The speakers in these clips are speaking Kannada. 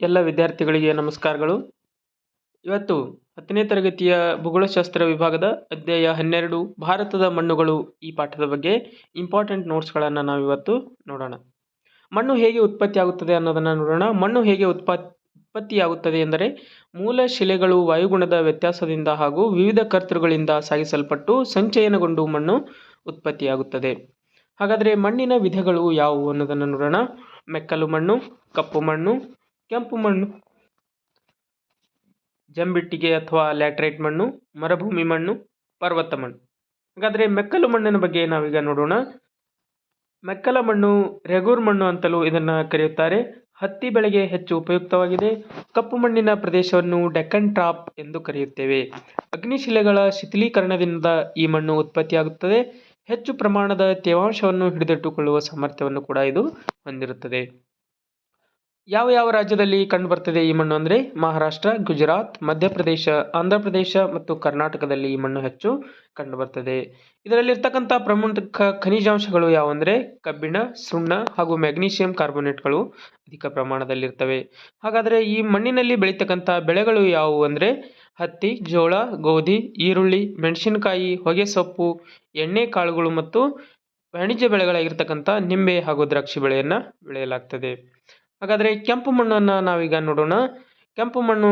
ಎಲ್ಲ ವಿದ್ಯಾರ್ಥಿಗಳಿಗೆ ನಮಸ್ಕಾರಗಳು. ಇವತ್ತು ಹತ್ತನೇ ತರಗತಿಯ ಭೂಗೋಳಶಾಸ್ತ್ರ ವಿಭಾಗದ ಅಧ್ಯಾಯ ಹನ್ನೆರಡು, ಭಾರತದ ಮಣ್ಣುಗಳು ಈ ಪಾಠದ ಬಗ್ಗೆ ಇಂಪಾರ್ಟೆಂಟ್ ನೋಟ್ಸ್ಗಳನ್ನು ನಾವು ಇವತ್ತು ನೋಡೋಣ. ಮಣ್ಣು ಹೇಗೆ ಉತ್ಪತ್ತಿಯಾಗುತ್ತದೆ ಅನ್ನೋದನ್ನು ನೋಡೋಣ. ಮಣ್ಣು ಹೇಗೆ ಉತ್ಪ, ಉತ್ಪತ್ತಿಯಾಗುತ್ತದೆ ಎಂದರೆ ಮೂಲ ಶಿಲೆಗಳು ವಾಯುಗುಣದ ವ್ಯತ್ಯಾಸದಿಂದ ಹಾಗೂ ವಿವಿಧ ಕರ್ತೃಗಳಿಂದ ಸಾಗಿಸಲ್ಪಟ್ಟು ಸಂಚಯನಗೊಂಡು ಮಣ್ಣು ಉತ್ಪತ್ತಿಯಾಗುತ್ತದೆ. ಹಾಗಾದರೆ ಮಣ್ಣಿನ ವಿಧಗಳು ಯಾವುವು ಅನ್ನೋದನ್ನು ನೋಡೋಣ. ಮೆಕ್ಕಲು ಮಣ್ಣು, ಕಪ್ಪು ಮಣ್ಣು ಕೆಂಪು ಮಣ್ಣು, ಜಂಬಿಟ್ಟಿಗೆ ಅಥವಾ ಲ್ಯಾಟ್ರೈಟ್ ಮಣ್ಣು, ಮರುಭೂಮಿ ಮಣ್ಣು, ಪರ್ವತ ಮಣ್ಣು. ಹಾಗಾದರೆ ಮೆಕ್ಕಲು ಮಣ್ಣಿನ ಬಗ್ಗೆ ನಾವೀಗ ನೋಡೋಣ. ಮೆಕ್ಕಲ ಮಣ್ಣು, ರೆಗೂರ್ ಮಣ್ಣು ಅಂತಲೂ ಇದನ್ನು ಕರೆಯುತ್ತಾರೆ. ಹತ್ತಿ ಬೆಳೆಗೆ ಹೆಚ್ಚು ಉಪಯುಕ್ತವಾಗಿದೆ. ಕಪ್ಪು ಮಣ್ಣಿನ ಪ್ರದೇಶವನ್ನು ಡೆಕ್ಕನ್ ಟ್ರಾಪ್ ಎಂದು ಕರೆಯುತ್ತೇವೆ. ಅಗ್ನಿಶಿಲೆಗಳ ಶಿಥಿಲೀಕರಣದಿಂದ ಈ ಮಣ್ಣು ಉತ್ಪತ್ತಿಯಾಗುತ್ತದೆ. ಹೆಚ್ಚು ಪ್ರಮಾಣದ ತೇವಾಂಶವನ್ನು ಹಿಡಿದಿಟ್ಟುಕೊಳ್ಳುವ ಸಾಮರ್ಥ್ಯವನ್ನು ಕೂಡ ಇದು ಹೊಂದಿರುತ್ತದೆ. ಯಾವ ಯಾವ ರಾಜ್ಯದಲ್ಲಿ ಕಂಡುಬರ್ತದೆ ಈ ಮಣ್ಣು ಅಂದರೆ? ಮಹಾರಾಷ್ಟ್ರ, ಗುಜರಾತ್, ಮಧ್ಯಪ್ರದೇಶ ಆಂಧ್ರ ಪ್ರದೇಶ ಮತ್ತು ಕರ್ನಾಟಕದಲ್ಲಿ ಈ ಮಣ್ಣು ಹೆಚ್ಚು ಕಂಡುಬರ್ತದೆ ಇದರಲ್ಲಿರ್ತಕ್ಕಂಥ ಪ್ರಮುಖ ಖನಿಜಾಂಶಗಳು ಯಾವಂದರೆ ಕಬ್ಬಿಣ, ಸುಣ್ಣ ಹಾಗೂ ಮ್ಯಾಗ್ನೀಷಿಯಂ ಕಾರ್ಬೋನೇಟ್ಗಳು ಅಧಿಕ ಪ್ರಮಾಣದಲ್ಲಿರ್ತವೆ. ಹಾಗಾದರೆ ಈ ಮಣ್ಣಿನಲ್ಲಿ ಬೆಳೀತಕ್ಕಂಥ ಬೆಳೆಗಳು ಯಾವುವು ಅಂದರೆ? ಹತ್ತಿ, ಜೋಳ, ಗೋಧಿ, ಈರುಳ್ಳಿ, ಮೆಣಸಿನಕಾಯಿ, ಹೊಗೆ ಸೊಪ್ಪು, ಎಣ್ಣೆ, ಕಾಳುಗಳು ಮತ್ತು ವಾಣಿಜ್ಯ ಬೆಳೆಗಳಾಗಿರ್ತಕ್ಕಂಥ ನಿಂಬೆ ಹಾಗೂ ದ್ರಾಕ್ಷಿ ಬೆಳೆಯನ್ನು ಬೆಳೆಯಲಾಗ್ತದೆ. ಹಾಗಾದರೆ ಕೆಂಪು ಮಣ್ಣನ್ನು ನಾವೀಗ ನೋಡೋಣ. ಕೆಂಪು ಮಣ್ಣು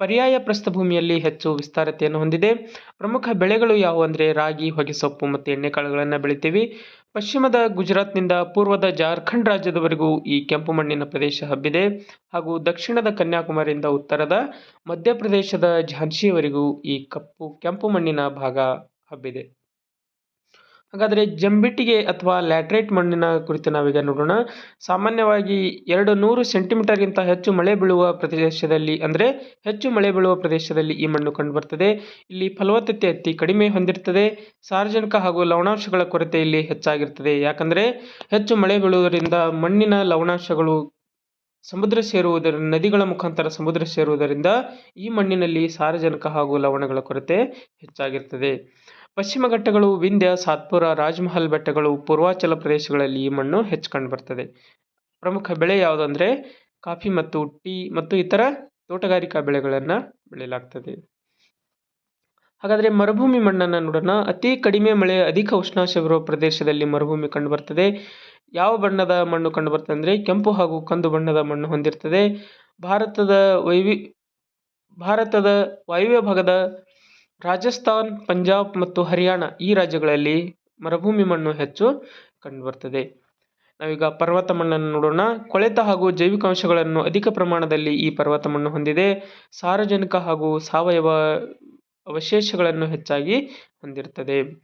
ಪರ್ಯಾಯ ಪ್ರಸ್ಥಭೂಮಿಯಲ್ಲಿ ಹೆಚ್ಚು ವಿಸ್ತಾರತೆಯನ್ನು ಹೊಂದಿದೆ. ಪ್ರಮುಖ ಬೆಳೆಗಳು ಯಾವುವು ಅಂದರೆ ರಾಗಿ ಹೊಗೆಸೊಪ್ಪು ಮತ್ತು ಎಣ್ಣೆಕಾಳುಗಳನ್ನು ಬೆಳಿತೀವಿ. ಪಶ್ಚಿಮದ ಗುಜರಾತ್ನಿಂದ ಪೂರ್ವದ ಜಾರ್ಖಂಡ್ ರಾಜ್ಯದವರೆಗೂ ಈ ಕೆಂಪು ಮಣ್ಣಿನ ಪ್ರದೇಶ ಹಬ್ಬಿದೆ. ಹಾಗೂ ದಕ್ಷಿಣದ ಕನ್ಯಾಕುಮಾರಿಯಿಂದ ಉತ್ತರದ ಮಧ್ಯಪ್ರದೇಶದ ಝಾನ್ಸಿಯವರೆಗೂ ಈ ಕಪ್ಪು, ಕೆಂಪು ಮಣ್ಣಿನ ಭಾಗ ಹಬ್ಬಿದೆ. ಹಾಗಾದರೆ ಜಂಬಿಟ್ಟಿಗೆ ಅಥವಾ ಲ್ಯಾಟ್ರೈಟ್ ಮಣ್ಣಿನ ಕುರಿತು ನಾವೀಗ ನೋಡೋಣ. ಸಾಮಾನ್ಯವಾಗಿ ಎರಡು ನೂರು ಸೆಂಟಿಮೀಟರ್ಗಿಂತ ಹೆಚ್ಚು ಮಳೆ ಬೀಳುವ ಪ್ರದೇಶದಲ್ಲಿ ಅಂದರೆ ಹೆಚ್ಚು ಮಳೆ ಬೀಳುವ ಪ್ರದೇಶದಲ್ಲಿ ಈ ಮಣ್ಣು ಕಂಡುಬರ್ತದೆ. ಇಲ್ಲಿ ಫಲವತ್ತತೆ ಅತಿ ಕಡಿಮೆ ಹೊಂದಿರ್ತದೆ. ಸಾರ್ವಜನಿಕ ಹಾಗೂ ಲವಣಾಂಶಗಳ ಕೊರತೆ ಇಲ್ಲಿ ಹೆಚ್ಚಾಗಿರ್ತದೆ. ಯಾಕಂದರೆ ಹೆಚ್ಚು ಮಳೆ ಬೀಳುವುದರಿಂದ ಮಣ್ಣಿನ ಲವಣಾಂಶಗಳು ಸಮುದ್ರ ಸೇರುವುದರ, ನದಿಗಳ ಮುಖಾಂತರ ಸಮುದ್ರ ಸೇರುವುದರಿಂದ ಈ ಮಣ್ಣಿನಲ್ಲಿ ಸಾರಜನಕ ಹಾಗೂ ಲವಣಗಳ ಕೊರತೆ ಹೆಚ್ಚಾಗಿರ್ತದೆ. ಪಶ್ಚಿಮ ಘಟ್ಟಗಳು, ವಿಂಧ್ಯ, ಸಾತ್ಪುರ, ರಾಜ್ಮಹಲ್ ಬೆಟ್ಟಗಳು, ಪೂರ್ವಾಚಲ ಪ್ರದೇಶಗಳಲ್ಲಿ ಈ ಮಣ್ಣು ಹೆಚ್ಚು ಕಂಡುಬರ್ತದೆ ಪ್ರಮುಖ ಬೆಳೆ ಯಾವುದಂದರೆ ಕಾಫಿ ಮತ್ತು ಟೀ ಮತ್ತು ಇತರ ತೋಟಗಾರಿಕಾ ಬೆಳೆಗಳನ್ನು ಬೆಳೆಯಲಾಗ್ತದೆ. ಹಾಗಾದರೆ ಮರುಭೂಮಿ ಮಣ್ಣನ್ನು ನೋಡೋಣ. ಅತಿ ಕಡಿಮೆ ಮಳೆ, ಅಧಿಕ ಉಷ್ಣಾಂಶವಿರುವ ಪ್ರದೇಶದಲ್ಲಿ ಮರುಭೂಮಿ ಕಂಡುಬರ್ತದೆ ಯಾವ ಬಣ್ಣದ ಮಣ್ಣು ಕಂಡುಬರ್ತದೆ ಅಂದರೆ ಕೆಂಪು ಹಾಗೂ ಕಂದು ಬಣ್ಣದ ಮಣ್ಣು ಹೊಂದಿರ್ತದೆ. ಭಾರತದ ವೈವಿ, ಭಾರತದ ವಾಯುವ್ಯ ಭಾಗದ ರಾಜಸ್ಥಾನ್, ಪಂಜಾಬ್ ಮತ್ತು ಹರಿಯಾಣ ಈ ರಾಜ್ಯಗಳಲ್ಲಿ ಮರುಭೂಮಿ ಮಣ್ಣು ಹೆಚ್ಚು ಕಂಡುಬರ್ತದೆ. ನಾವೀಗ ಪರ್ವತ ಮಣ್ಣನ್ನು ನೋಡೋಣ. ಕೊಳೆತ ಹಾಗೂ ಜೈವಿಕ ಅಂಶಗಳನ್ನು ಅಧಿಕ ಪ್ರಮಾಣದಲ್ಲಿ ಈ ಪರ್ವತ ಮಣ್ಣು ಹೊಂದಿದೆ. ಸಾರಜನಕ ಹಾಗೂ ಸಾವಯವ ಅವಶೇಷಗಳನ್ನು ಹೆಚ್ಚಾಗಿ ಹೊಂದಿರುತ್ತದೆ.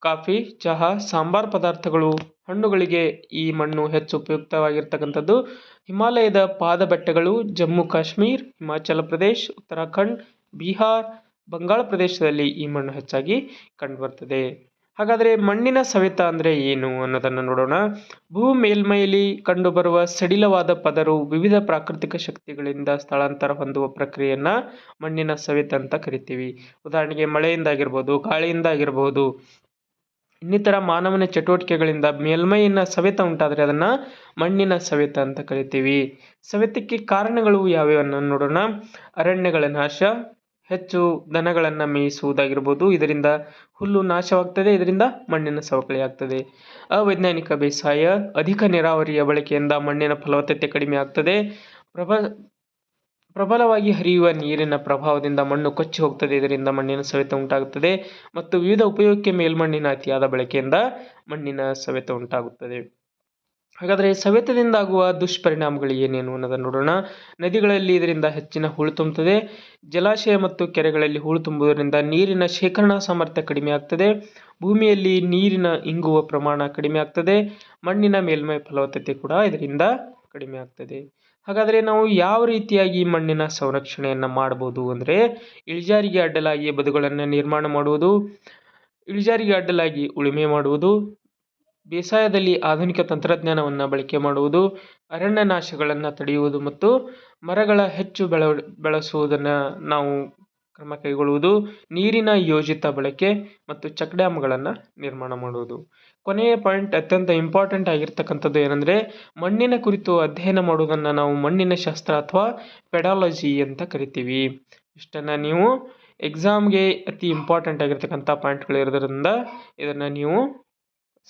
ಕಾಫಿ, ಚಹಾ, ಸಾಂಬಾರ್ ಪದಾರ್ಥಗಳು ಹಣ್ಣುಗಳಿಗೆ ಈ ಮಣ್ಣು ಹೆಚ್ಚು ಉಪಯುಕ್ತವಾಗಿರ್ತಕ್ಕಂಥದ್ದು. ಹಿಮಾಲಯದ ಪಾದ ಜಮ್ಮು ಕಾಶ್ಮೀರ್, ಹಿಮಾಚಲ ಪ್ರದೇಶ್, ಉತ್ತರಾಖಂಡ್, ಬಿಹಾರ್ ಬಂಗಾಳ ಪ್ರದೇಶದಲ್ಲಿ ಈ ಮಣ್ಣು ಹೆಚ್ಚಾಗಿ ಕಂಡುಬರ್ತದೆ. ಹಾಗಾದರೆ ಮಣ್ಣಿನ ಸವೆತ ಅಂದರೆ ಏನು ಅನ್ನೋದನ್ನು ನೋಡೋಣ. ಭೂ ಮೇಲ್ಮೈಯಲ್ಲಿ ಕಂಡುಬರುವ ಸಡಿಲವಾದ ಪದರು ವಿವಿಧ ಪ್ರಾಕೃತಿಕ ಶಕ್ತಿಗಳಿಂದ ಸ್ಥಳಾಂತರ ಹೊಂದುವ ಪ್ರಕ್ರಿಯೆಯನ್ನು ಮಣ್ಣಿನ ಸವೆತ ಅಂತ ಕರಿತೀವಿ. ಉದಾಹರಣೆಗೆ ಮಳೆಯಿಂದಾಗಿರ್ಬೋದು, ಗಾಳಿಯಿಂದಾಗಿರ್ಬೋದು, ಇನ್ನಿತರ ಮಾನವನ ಚಟುವಟಿಕೆಗಳಿಂದ ಮೇಲ್ಮೈಯಿನ ಸವೆತ ಉಂಟಾದರೆ ಅದನ್ನು ಮಣ್ಣಿನ ಸವೆತ ಅಂತ ಕರಿತೀವಿ. ಸವೆತಕ್ಕೆ ಕಾರಣಗಳು ಯಾವ್ಯಾವನ್ನು ನೋಡೋಣ. ಅರಣ್ಯಗಳ ನಾಶ ಹೆಚ್ಚು ದನಗಳನ್ನು ಮೇಯಿಸುವುದಾಗಿರ್ಬೋದು. ಇದರಿಂದ ಹುಲ್ಲು ನಾಶವಾಗ್ತದೆ, ಇದರಿಂದ ಮಣ್ಣಿನ ಸವಕಳಿ ಆಗ್ತದೆ. ಅವೈಜ್ಞಾನಿಕ ಬೇಸಾಯ, ಅಧಿಕ ನೀರಾವರಿಯ ಬಳಕೆಯಿಂದ ಮಣ್ಣಿನ ಫಲವತ್ತತೆ ಕಡಿಮೆ ಆಗ್ತದೆ. ಪ್ರಬ, ಪ್ರಬಲವಾಗಿ ಹರಿಯುವ ನೀರಿನ ಪ್ರಭಾವದಿಂದ ಮಣ್ಣು ಕೊಚ್ಚಿ ಹೋಗ್ತದೆ, ಇದರಿಂದ ಮಣ್ಣಿನ ಸವೆತ ಉಂಟಾಗುತ್ತದೆ. ಮತ್ತು ವಿವಿಧ ಉಪಯೋಗಕ್ಕೆ ಮೇಲ್ಮಣ್ಣಿನ ಅತಿಯಾದ ಬಳಕೆಯಿಂದ ಮಣ್ಣಿನ ಸವೆತ ಉಂಟಾಗುತ್ತದೆ. ಹಾಗಾದರೆ ಸವೆತದಿಂದಾಗುವ ದುಷ್ಪರಿಣಾಮಗಳು ಏನೇನು ಅನ್ನೋದನ್ನು ನೋಡೋಣ. ನದಿಗಳಲ್ಲಿ ಇದರಿಂದ ಹೆಚ್ಚಿನ ಹೂಳು ತುಂಬುತ್ತದೆ. ಜಲಾಶಯ ಮತ್ತು ಕೆರೆಗಳಲ್ಲಿ ಹೂಳು ತುಂಬುವುದರಿಂದ ನೀರಿನ ಶೇಖರಣಾ ಸಾಮರ್ಥ್ಯ ಕಡಿಮೆ ಆಗ್ತದೆ. ಭೂಮಿಯಲ್ಲಿ ನೀರಿನ ಇಂಗುವ ಪ್ರಮಾಣ ಕಡಿಮೆ ಆಗ್ತದೆ. ಮಣ್ಣಿನ ಮೇಲ್ಮೈ ಫಲವತ್ತತೆ ಕೂಡ ಇದರಿಂದ ಕಡಿಮೆ ಆಗ್ತದೆ. ಹಾಗಾದರೆ ನಾವು ಯಾವ ರೀತಿಯಾಗಿ ಮಣ್ಣಿನ ಸಂರಕ್ಷಣೆಯನ್ನು ಮಾಡ್ಬೋದು ಅಂದರೆ ಇಳಿಜಾರಿಗೆ ಅಡ್ಡಲಾಗಿ ಬದುಗಳನ್ನು ನಿರ್ಮಾಣ ಮಾಡುವುದು, ಇಳಿಜಾರಿಗೆ ಅಡ್ಡಲಾಗಿ ಉಳುಮೆ ಮಾಡುವುದು ಬೇಸಾಯದಲ್ಲಿ ಆಧುನಿಕ ತಂತ್ರಜ್ಞಾನವನ್ನು ಬಳಕೆ ಮಾಡುವುದು ಅರಣ್ಯ ನಾಶಗಳನ್ನು ತಡೆಯುವುದು ಮತ್ತು ಮರಗಳ ಹೆಚ್ಚು ಬೆಳ, ಬೆಳೆಸುವುದನ್ನು ನಾವು ಕ್ರಮ ಕೈಗೊಳ್ಳುವುದು, ನೀರಿನ ಯೋಜಿತ ಬಳಕೆ ಮತ್ತು ಚೆಕ್ ಡ್ಯಾಮ್ಗಳನ್ನು ನಿರ್ಮಾಣ ಮಾಡುವುದು. ಕೊನೆಯ ಪಾಯಿಂಟ್ ಅತ್ಯಂತ ಇಂಪಾರ್ಟೆಂಟ್ ಆಗಿರ್ತಕ್ಕಂಥದ್ದು ಏನಂದರೆ, ಮಣ್ಣಿನ ಕುರಿತು ಅಧ್ಯಯನ ಮಾಡುವುದನ್ನು ನಾವು ಮಣ್ಣಿನ ಶಾಸ್ತ್ರ ಅಥವಾ ಪೆಡಾಲಜಿ ಅಂತ ಕರಿತೀವಿ. ಇಷ್ಟನ್ನು ನೀವು ಎಕ್ಸಾಮ್ಗೆ ಅತಿ ಇಂಪಾರ್ಟೆಂಟ್ ಆಗಿರ್ತಕ್ಕಂಥ ಪಾಯಿಂಟ್ಗಳಿರೋದ್ರಿಂದ ಇದನ್ನು ನೀವು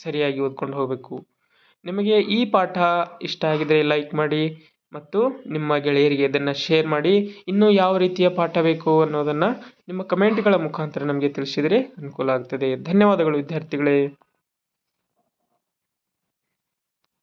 ಸರಿಯಾಗಿ ಓದ್ಕೊಂಡು ಹೋಗಬೇಕು. ನಿಮಗೆ ಈ ಪಾಠ ಇಷ್ಟ ಆಗಿದ್ರೆ ಲೈಕ್ ಮಾಡಿ ಮತ್ತು ನಿಮ್ಮ ಗೆಳೆಯರಿಗೆ ಇದನ್ನು ಶೇರ್ ಮಾಡಿ. ಇನ್ನೂ ಯಾವ ರೀತಿಯ ಪಾಠ ಬೇಕು ಅನ್ನೋದನ್ನು ನಿಮ್ಮ ಕಮೆಂಟ್ಗಳ ಮುಖಾಂತರ ನಮಗೆ ತಿಳಿಸಿದರೆ ಅನುಕೂಲ ಆಗ್ತದೆ. ಧನ್ಯವಾದಗಳು ವಿದ್ಯಾರ್ಥಿಗಳೇ.